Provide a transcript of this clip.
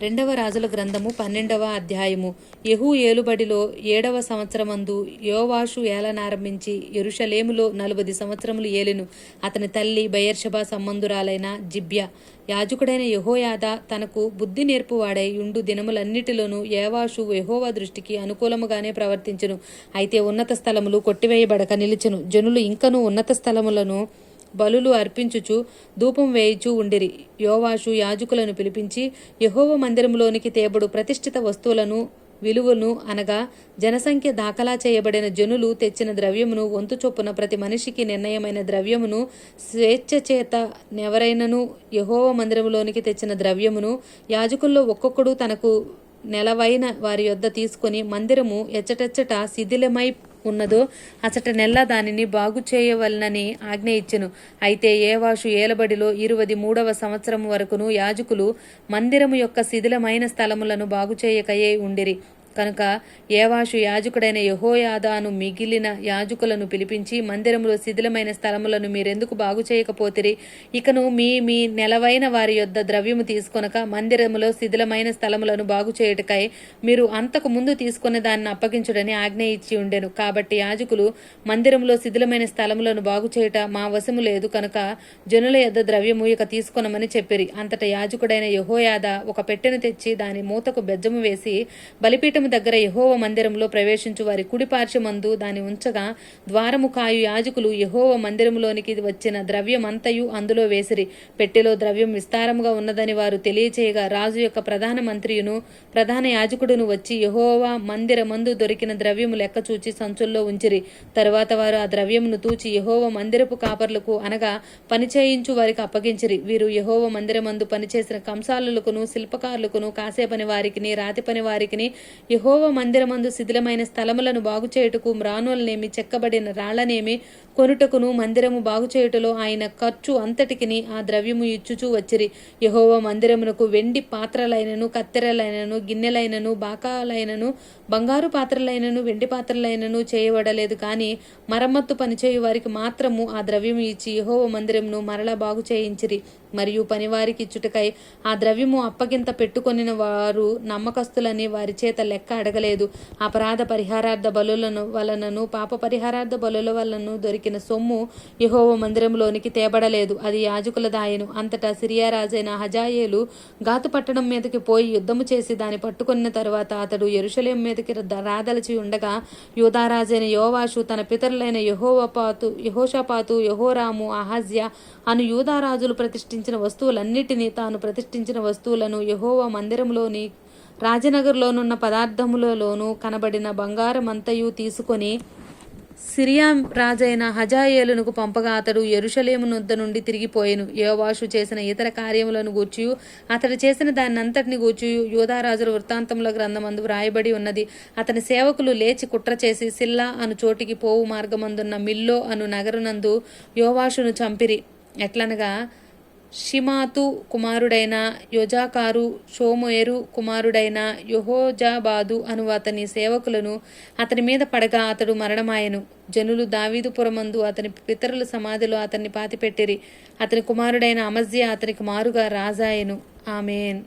రెండవ రాజుల గ్రంథము పన్నెండవ అధ్యాయము. యహూ ఏలుబడిలో ఏడవ సంవత్సరమందు యోవాషు ఏలనారంభించి ఎరుషలేములో నలుబది సంవత్సరములు ఏలెను. అతని తల్లి బయర్షభా సంబంధురాలైన జిబ్య. యాజకుడైన యహోయాద తనకు బుద్ధి నేర్పువాడై ఉండు దినములన్నిటిలోనూ ఏవాషు యెహోవా దృష్టికి అనుకూలముగానే ప్రవర్తించును. అయితే ఉన్నత స్థలములు కొట్టివేయబడక నిలిచెను. జనులు ఇంకనూ ఉన్నత స్థలములను బలులు అర్పించుచు ధూపం వేయుచు ఉండిరి. యోవాషు యాజకులను పిలిపించి యహోవ మందిరంలోనికి తేబడు ప్రతిష్ఠిత వస్తువులను విలువను అనగా జనసంఖ్య దాఖలా చేయబడిన జనులు తెచ్చిన ద్రవ్యమును వంతు చొప్పున ప్రతి మనిషికి నిర్ణయమైన ద్రవ్యమును స్వేచ్ఛ చేత నెవరైనను యహోవ మందిరములోనికి తెచ్చిన ద్రవ్యమును యాజకుల్లో ఒక్కొక్కడు తనకు నెలవైన వారి యొద్ద తీసుకొని మందిరము ఎచ్చటెచ్చట శిథిలమై ఉన్నదో అసట నెల్ల దానిని బాగు చేయవలనని ఆజ్ఞ ఇచ్చెను. అయితే ఏవాషు ఏలబడిలో ఇరువది మూడవ సంవత్సరం వరకును యాజకులు మందిరము యొక్క శిథిలమైన స్థలములను బాగు చేయకయే ఉండిరి. కనుక ఏవాషు యాజకుడైన యహోయాదాను మిగిలిన యాజకులను పిలిపించి మందిరంలో శిథిలమైన స్థలములను మీరెందుకు బాగు చేయకపోతిరి? ఇకను మీ మీ నెలవైన వారి యొద్ద ద్రవ్యము తీసుకొనక మందిరములో శిథిలమైన స్థలములను బాగు చేయుటకై మీరు అంతకు ముందు తీసుకున్న దాన్ని అప్పగించుడని ఆజ్ఞ ఇచ్చి ఉండెను. కాబట్టి యాజకులు మందిరంలో శిథిలమైన స్థలములను బాగు చేయుట మా వశము లేదు కనుక జనుల యొద్ద ద్రవ్యము ఇక తీసుకొనమని చెప్పిరి. అంతటా యాజకుడైన యహోయాద ఒక పెట్టెను తెచ్చి దాని మూతకు బెజ్జము వేసి బలిపీఠము దగ్గర యహోవ మందిరంలో ప్రవేశించు వారి కుడి పార్శ్వమందు దాని ఉంచగా ద్వారము కాయు యాజకులు యహోవ మందిరములోనికి వచ్చిన ద్రవ్యమంతయు అందులో వేసిరి. పెట్టెలో ద్రవ్యం విస్తారముగా ఉన్నదని వారు తెలియచేయగా రాజు యొక్క ప్రధాన మంత్రియును ప్రధాన యాజకుడును వచ్చి యహోవా మందిరమందు దొరికిన ద్రవ్యము లెక్క చూచి సంచుల్లో ఉంచిరి. తరువాత వారు ఆ ద్రవ్యమును తూచి యహోవ మందిరపు కాపర్లకు అనగా పనిచేయించు వారికి అప్పగించిరి. వీరు యహోవ మందిరమందు పనిచేసిన కంసాలులకును శిల్పకారులకును కాసే పని వారికిని రాతి పని వారికిని యహోవ మందిరమందు శిథిలమైన స్థలములను బాగు చేయుటకు మ్రానులనేమి చెక్కబడిన రాళ్ళనేమి కొనుటకును మందిరము బాగుచేయుటలో ఆయన ఖర్చు అంతటికిని ఆ ద్రవ్యము ఇచ్చుచూ వచ్చిరి. యహోవ మందిరమునకు వెండి పాత్రలైనను కత్తెరలైనను గిన్నెలైనను బాకాలైనను బంగారు పాత్రలైనను వెండి పాత్రలైనను చేయబడలేదు. కానీ మరమ్మత్తు పనిచేయు వారికి మాత్రము ఆ ద్రవ్యము ఇచ్చి యహోవ మందిరమును మరలా బాగు చేయించిరి మరియు పనివారికి ఇచ్చుటకై ఆ ద్రవ్యము అప్పగింత పెట్టుకొనిన వారు నమ్మకస్తులని వారి చేత లెక్క అడగలేదు. అపరాధ పరిహారార్థ బలులను వలనను పాప పరిహారార్థ బలుల వలన దొరికిన సొమ్ము యహోవ మందిరంలోనికి తేబడలేదు. అది యాజకుల దాయను. అంతటా సిరియా రాజైన హజాయేలు గాతు పట్టణం మీదకి పోయి యుద్ధము చేసి దాన్ని పట్టుకున్న తరువాత అతడు ఎరుషలేం మీదకి ర- రాదలచి ఉండగా యూదారాజైన యోవాషు తన పితరులైన యహోవపాతు యహోషపాతు యహోరాము అహజ్య అను యూదారాజులు ప్రతిష్ఠించిన వస్తువులన్నిటినీ తాను ప్రతిష్ఠించిన వస్తువులను యహోవ మందిరంలోని రాజనగర్లోనున్న పదార్థములలోనూ కనబడిన బంగారమంతయు తీసుకొని సిరియా రాజైన హజాయేలునకు పంపగా అతడు ఎరుషలేము నొద్ద నుండి తిరిగిపోయెను యోవాషు చేసిన ఇతర కార్యములను గూర్చి అతడు చేసిన దాన్నంతటిని గూర్చి యోధారాజుల వృత్తాంతముల గ్రంథమందు వ్రాయబడి ఉన్నది. అతని సేవకులు లేచి కుట్ర చేసి సిల్లా అను చోటికి పోవు మార్గమందున్న మిల్లో అను నగరునందు యోవాషును చంపిరి. ఎట్లనగా షిమాతు కుమారుడైన యోజాకారు షోమేరు కుమారుడైన యెహోజాబాదు అను అతని సేవకులను అతని మీద పడగా అతడు మరణమాయెను. జనులు దావీదుపురమందు అతని పితరుల సమాధిలో అతన్ని పాతిపెట్టిరి. అతని కుమారుడైన అమజ్య అతనికి మారుగా రాజాయెను. ఆమెన్.